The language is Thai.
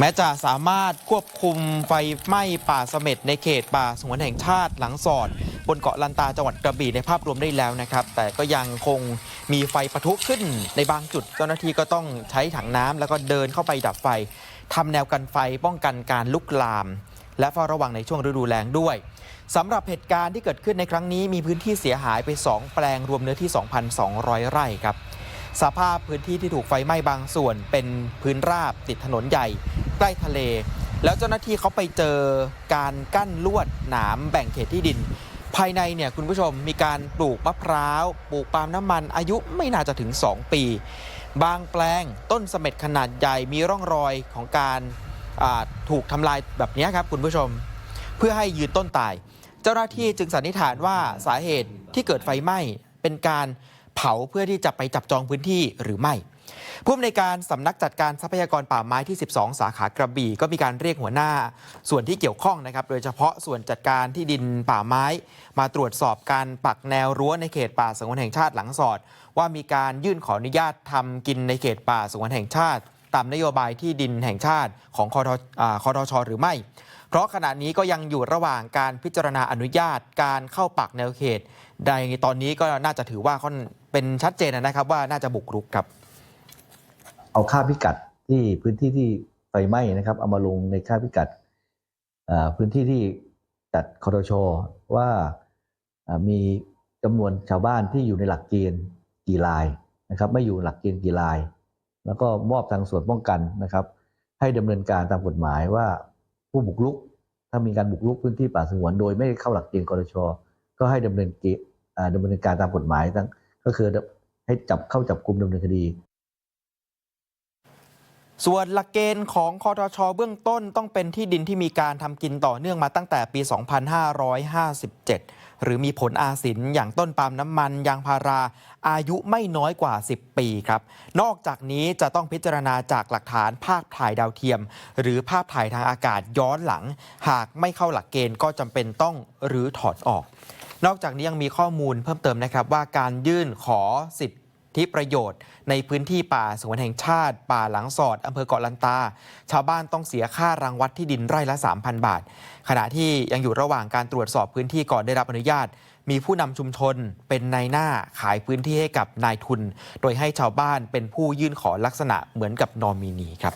แม้จะสามารถควบคุมไฟไหม้ป่าเสม็ดในเขตป่าสงวนแห่งชาติหลังสอด บนเกาะลันตาจังหวัดกระบี่ในภาพรวมได้แล้วนะครับ แต่ก็ยังคงมีไฟปะทุขึ้นในบางจุด เจ้าหน้าที่ก็ต้องใช้ถังน้ำแล้วก็เดินเข้าไปดับไฟทำแนวกันไฟป้องกันการลุกลาม และเฝ้าระวังในช่วงฤดูแล้งด้วยสำหรับเหตุการณ์ที่เกิดขึ้นในครั้งนี้มีพื้นที่เสียหายไป 2 แปลงรวมเนื้อที่ 2,200 ไร่ครับสภาพพื้นที่ที่ถูกไฟไหม้บางส่วนเป็นพื้นราบติดถนนใหญ่ ใกล้ทะเล แล้วเจ้าหน้าที่เขาไปเจอการกั้นลวดหนามแบ่งเขตที่ดิน ภายในเนี่ยคุณผู้ชมมีการปลูกมะพร้าวปลูกปาล์มน้ำมันอายุไม่น่าจะถึง 2 ปี บางแปลงต้นเสม็ดขนาดใหญ่มีร่องรอยของการถูกทำลายแบบนี้ครับคุณผู้ชม เพื่อให้ยืนต้นตาย เจ้าหน้าที่จึงสันนิษฐานว่าสาเหตุที่เกิดไฟไหม้เป็นการเผาเพื่อที่จะไปจับจองพื้นที่หรือไม่ ผู้อำนวยการสำนักจัดการทรัพยากรป่าไม้ที่ 12 สาขากระบี่ ก็มีการเรียกหัวหน้า ส่วนที่เกี่ยวข้องนะครับ โดยเฉพาะส่วนจัดการที่ดินป่าไม้ มาตรวจสอบการปักแนวรั้วในเขตป่าสงวนแห่งชาติหลังสอด ว่ามีการยื่นขออนุญาตทำกินในเขตป่าสงวนแห่งชาติ ตามนโยบายที่ดินแห่งชาติของคอทอคอทชหรือไม่ เพราะขณะนี้ก็ยังอยู่ระหว่างการพิจารณาอนุญาตการเข้าปักแนวเขตใดตอนนี้ก็น่าจะถือว่าเป็นชัดเจนนะครับว่าน่าจะบุกรุกครับ เอาค่าพิกัดที่พื้นที่ที่ไฟไหม้นะครับ เอามาลงในค่าพิกัดพื้นที่ที่จัดคอทชว่าอ่ามีจำนวนชาวบ้านที่อยู่ในหลักเกณฑ์กี่รายนะครับ ไม่อยู่หลักเกณฑ์กี่ราย แล้วก็มอบทางส่วนป้องกันนะครับ ให้ดำเนินการตามกฎหมายว่าผู้บุกรุก ถ้ามีการบุกรุกพื้นที่ป่าสงวน โดยไม่เข้าหลักเกณฑ์คอทชก็ให้ดำเนินเกาเนินการตามกฎหมายทั้งก็คือให้จับเข้าจับกลุ่มดำเนินคดี ส่วนหลักเกณฑ์ของคอทชเบื้องต้นต้องเป็นที่ดินที่มีการทำกินต่อเนื่องมาตั้งแต่ปี 2557 หรือมีผลอาศินอย่างต้นปาล์มน้ำมันยางพาราอายุไม่น้อยกว่า 10 ปีครับ นอกจากนี้จะต้องพิจารณาจากหลักฐานภาพถ่ายดาวเทียม หรือภาพถ่ายทางอากาศย้อนหลัง หากไม่เข้าหลักเกณฑ์ก็จำเป็นต้องรื้อถอดออก นอกจากนี้ยังมีข้อมูลเพิ่มเติมนะครับว่าการยื่นขอสิทธิ ประโยชน์ ในพื้นที่ป่าสงวนแห่งชาติ ป่าหลังสอดอำเภอเกาะลันตา ชาวบ้านต้องเสียค่ารังวัดที่ดินไร่ละ 3,000 บาท ขณะที่ยังอยู่ระหว่างการตรวจสอบพื้นที่ก่อนได้รับอนุญาต มีผู้นำชุมชนเป็นนายหน้าขายพื้นที่ให้กับนายทุน โดยให้ชาวบ้านเป็นผู้ยื่นขอลักษณะเหมือนกับนอมินีครับ